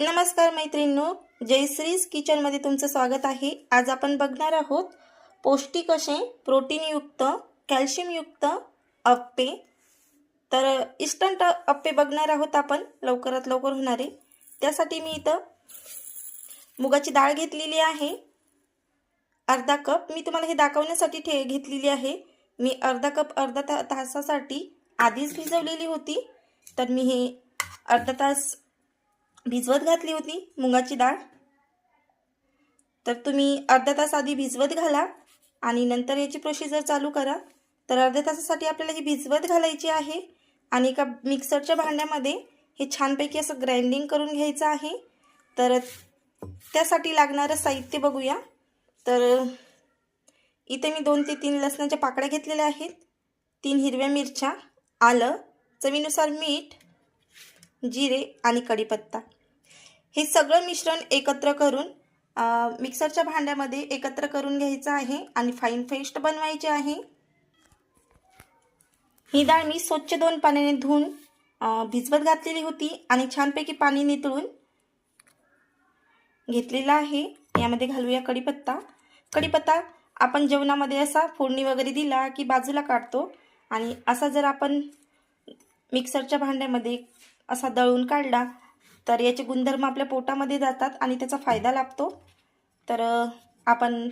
नमस्कार मैत्रिणींनो जयश्रीज किचनमध्ये तुमचं स्वागत आहे. आज आपण बघणार आहोत पौष्टिक असे प्रोटीनयुक्त कॅल्शियमयुक्त अप्पे. तर इस्टंट अप्पे बघणार आहोत आपण. लवकरात लवकर होणारे त्यासाठी मी इथं मुगाची डाळ घेतलेली आहे. अर्धा कप. मी तुम्हाला हे दाखवण्यासाठी ठे घेतलेली आहे. मी अर्धा कप अर्धा ता तासासाठी आधीच भिजवलेली होती. तर मी हे अर्धा तास भिजवत घातली होती मुगाची डाळ. तर तुम्ही अर्धा तास आधी भिजवत घाला आणि नंतर याची प्रोसिजर चालू करा. तर अर्ध्या तासासाठी आपल्याला ही भिजवत घालायची आहे आणि एका मिक्सरच्या भांड्यामध्ये हे छानपैकी असं ग्राइंडिंग करून घ्यायचं आहे. तर त्यासाठी लागणारं साहित्य बघूया. तर इथे मी दोन ते तीन लसणाच्या पाकळ्या घेतलेल्या आहेत. तीन हिरव्या मिरच्या आलं चवीनुसार मीठ जिरे आणि कढीपत्ता. हे सगळं मिश्रण एकत्र करून मिक्सरच्या भांड्यामध्ये एकत्र करून घ्यायचं आहे आणि फाईन पेस्ट बनवायची आहे. ही डाळ मी स्वच्छ दोन पाण्याने धुवून भिजवत घातलेली होती आणि छानपैकी पाणी नितळून घेतलेला आहे. यामध्ये घालूया कढीपत्ता. कढीपत्ता आपण जेवणामध्ये असा फोडणी वगैरे दिला की बाजूला काढतो आणि असा जर आपण मिक्सरच्या भांड्यामध्ये असा दळून काढला तर याचे गुणधर्म आपल्या पोटामध्ये जातात आणि त्याचा फायदा लाभतो. तर आपण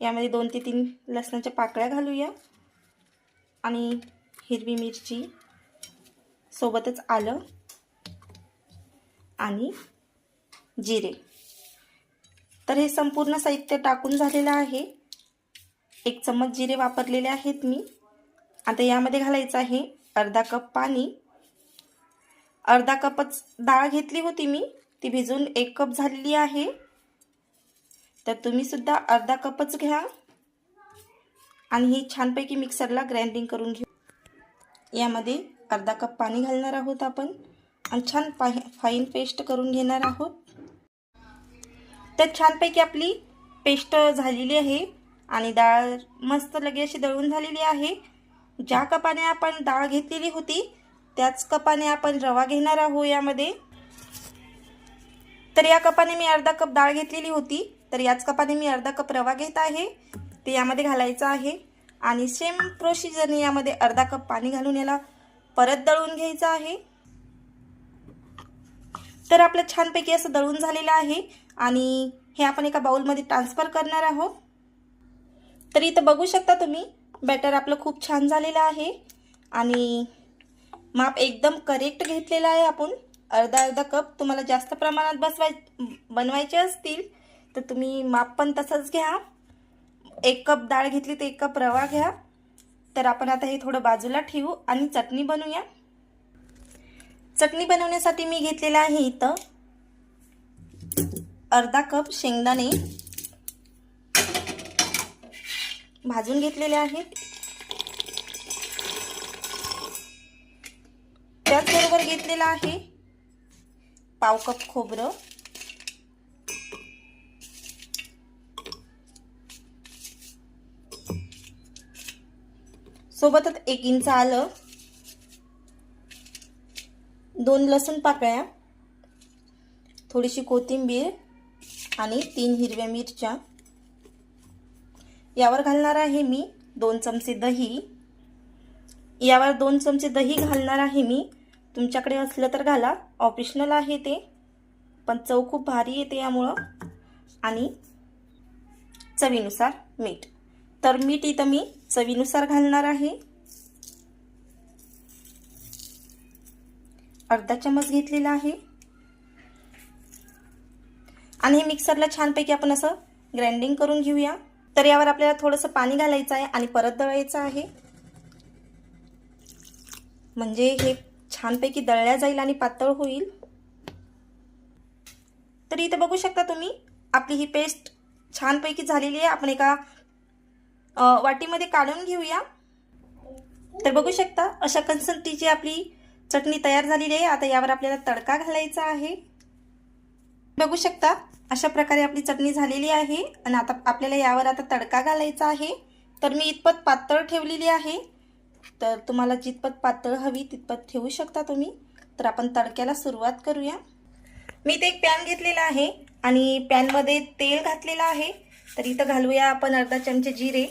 यामध्ये दोन ते तीन लसणाच्या पाकळ्या घालूया. आणि हिरवी मिरची सोबतच आलं आणि जिरे. तर हे संपूर्ण साहित्य टाकून झालेलं आहे. एक चम्मच जिरे वापरलेले आहेत मी. आता यामध्ये घालायचं आहे अर्धा कप पाणी. अर्धा कपच डाळ घेतली होती मी. ती भिजून एक कप झालेली आहे. तर तुम्हीसुद्धा अर्धा कपच घ्या. आणि ही छानपैकी मिक्सरला ग्राइंडिंग करून घेऊ. यामध्ये अर्धा कप पाणी घालणार आहोत आपण. आणि छान पा फाईन पेस्ट करून घेणार आहोत. तर छानपैकी आपली पेस्ट झालेली आहे. आणि डाळ मस्त लगे अशी दळून झालेली आहे. ज्या कपाने आपण डाळ घेतलेली होती त्याच कपाने आपण रवा घेणार आहोत यामध्ये. तर या कपाने मी अर्धा कप डाळ घेतलेली होती. तर याच कपाने मी अर्धा कप रवा घेत आहे. ते यामध्ये घालायचं आहे. आणि सेम प्रोसिजरने यामध्ये अर्धा कप पाणी घालून याला परत दळून घ्यायचं आहे. तर आपलं छानपैकी असं दळून झालेलं आहे. आणि हे आपण एका बाउलमध्ये ट्रान्सफर करणार आहोत. तर इथं बघू शकता तुम्ही बॅटर आपलं खूप छान झालेलं आहे. आणि माप एकदम करेक्ट घेतलेला आहे आपण. अर्धा अर्धा कप तुम्हाला जास्त प्रमाणात बसवाय बनवायचे असतील तर तुम्ही माप पण तसंच घ्या. एक कप डाळ घेतली तर एक कप रवा घ्या. तर आपण आता हे थोडं बाजूला ठेवू आणि चटणी बनवूया. चटणी बनवण्यासाठी मी घेतलेलं आहे इथं अर्धा कप शेंगदाणे. भाजून घेतलेले आहेत. त्याचबरोबर घेतलेला आहे. पाव कप खोबरं. सोबतच एक इंच आलं. दोन लसूण पाकळ्या. थोडीशी कोथिंबीर आणि तीन हिरव्या मिरच्या. यावर घालणार आहे मी दोन चमचे दही. यावर दोन चमचे दही घालणार आहे मी तुमच्याकडे असलं तर घाला. ऑप्शनल आहे ते. पण चव खूप भारी येते यामुळं. आणि चवीनुसार मीठ. तर मीठ इथं मी चवीनुसार घालणार आहे. अर्धा चमच घेतलेला आहे. आणि हे मिक्सरला छानपैकी आपण असं ग्राइंडिंग करून घेऊया. तर यावर आपल्याला थोडंसं पाणी घालायचं आहे आणि परत दळायचं आहे. म्हणजे हे छानपैकी दळल्या जाईल आणि पातळ होईल. तर इथे बघू शकता तुम्ही आपली ही पेस्ट छानपैकी झालेली आहे. आपण एका वाटीमध्ये काढून घेऊया. तर बघू शकता अशा कन्सल्टीची आपली चटणी तयार झालेली आहे. आता यावर आपल्याला तडका घालायचा आहे. बघू शकता अशा प्रकारे आपली चटणी झालेली आहे. आणि आता आपल्याला यावर आता तडका घालायचा आहे. तर मी इतपत पातळ ठेवलेली आहे. तर तुम्हाला जितपत पातळ हवी तितपत ठेवू शकता तुम्ही. तर आपण तडक्याला सुरुवात करूया. मी इथे एक पॅन घेतलेला आहे आणि पॅनमध्ये तेल घातलेलं आहे. तर इथं घालूया आपण अर्धा चमचे जिरे.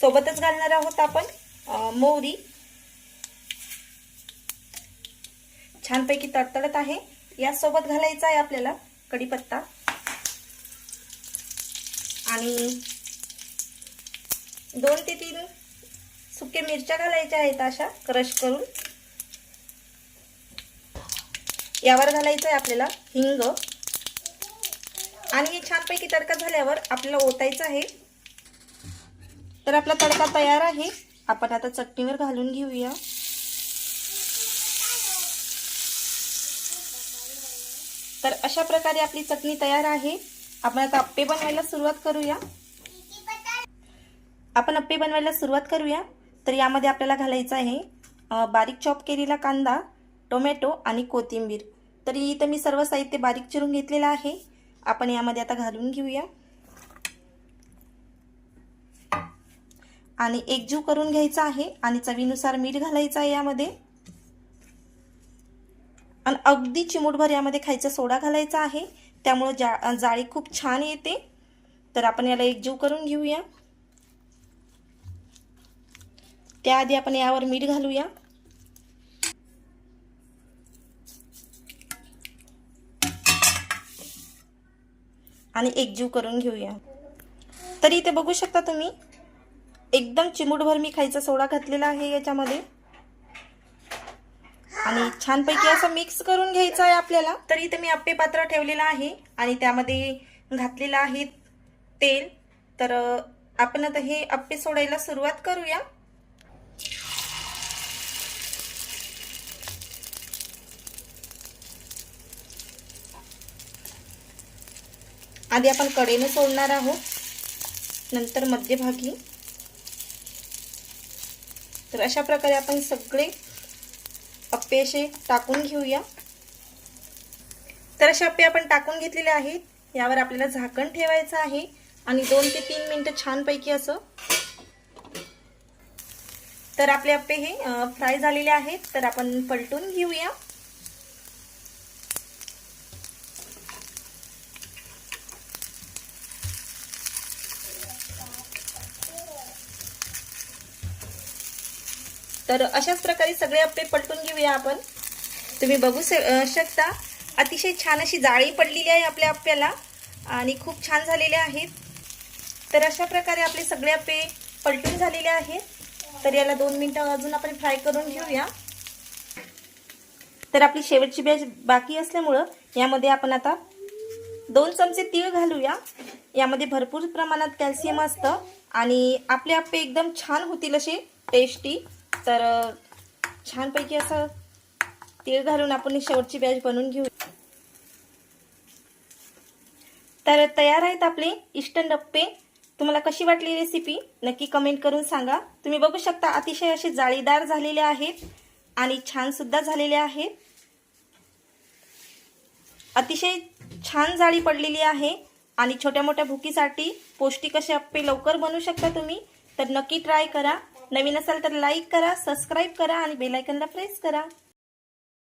सोबतच घालणार आहोत आपण मोहरी. छानपैकी तडतडत आहे. यासोबत घालायचा आहे आपल्याला कढीपत्ता. आणि दोन ते तीन सुके मिरच्या घालायच्या आहेत अशा क्रश करून. यावर घालायचं आहे आपल्याला हिंग. आणि हे छानपैकी तडका झाल्यावर आपल्याला ओतायचं आहे. तर आपला तडका तयार आहे. आपण आता चटणीवर घालून घेऊया. तर अशा प्रकारे आपली चटणी तयार आहे. आपण आता अप्पे बनवायला सुरुवात करूया. आपण अप्पे बनवायला सुरुवात करूया. तर यामध्ये आपल्याला घालायचं आहे बारीक चॉप केलेला कांदा टोमॅटो आणि कोथिंबीर. तर इथं मी सर्व साहित्य बारीक चिरून घेतलेलं आहे. आपण यामध्ये आता घालून घेऊया. आणि एकजीव करून घ्यायचा आहे आणि चवीनुसार मीठ घालायचं आहे यामध्ये. आणि अगदी चिमूटभर यामध्ये खायचा सोडा घालायचा आहे. त्यामुळं जा जाळी खूप छान येते. तर आपण याला एकजीव करून घेऊया. त्याआधी आपण यावर मीठ घालूया. आणि एकजीव करून घेऊया. तर इथे बघू शकता तुम्ही एकदम चिमूटभर मी खायचा सोडा घातलेला आहे याच्यामध्ये. आणि छानपैकी असं मिक्स करून घ्यायचं आहे आपल्याला. तर इथे मी आप्पे पात्र ठेवलेलं आहे आणि त्यामध्ये घातलेलं आहे तेल. तर आपण आता हे अप्पे सोडायला सुरुवात करूया. आधी आपण कडेने सोडणार आहोत. नंतर मध्यभागी. तर अशा प्रकारे आपण सगळे अप्पे असे टाकून घेऊया. तर असे अप्पे आपण टाकून घेतलेले आहेत. यावर आपल्याला झाकण ठेवायचं आहे आणि दोन ते तीन मिनटं छानपैकी असं. तर आपले अप्पे हे फ्राय झालेले आहेत. तर आपण पलटून घेऊया. तर अशाच प्रकारे सगळे आप्पे पलटून घेऊया आपण. तुम्ही बघू शकता. अतिशय छान अशी जाळी पडलेली आहे आपल्या आप्प्याला आणि खूप छान झालेले आहेत. तर अशा प्रकारे आपले सगळे आप्पे पलटून झालेले आहेत. तर याला दोन मिनटं अजून आपण फ्राय करून घेऊया. तर आपली शेवटची बॅच बाकी असल्यामुळं यामध्ये आपण आता दोन चमचे तीळ घालूया. यामध्ये भरपूर प्रमाणात कॅल्शियम असतं आणि आपले आप्पे एकदम छान होतील असे टेस्टी तर छानपैकी असं तीळ घालून आपण शेवटची बॅच बनवून घेऊ. तर तयार आहेत आपले इस्टन डप्पे. तुम्हाला कशी वाटली रेसिपी नक्की कमेंट करून सांगा. तुम्ही बघू शकता अतिशय असे जाळीदार झालेले आहेत आणि छान सुद्धा झालेले आहेत. अतिशय छान जाळी पडलेली आहे आणि छोट्या मोठ्या भुकीसाठी पौष्टिक असे अप्पे लवकर बनवू शकता तुम्ही. तर नक्की ट्राय करा. नवीन असाल तर लाईक करा सबस्क्राईब करा आणि बेलायकनला प्रेस करा.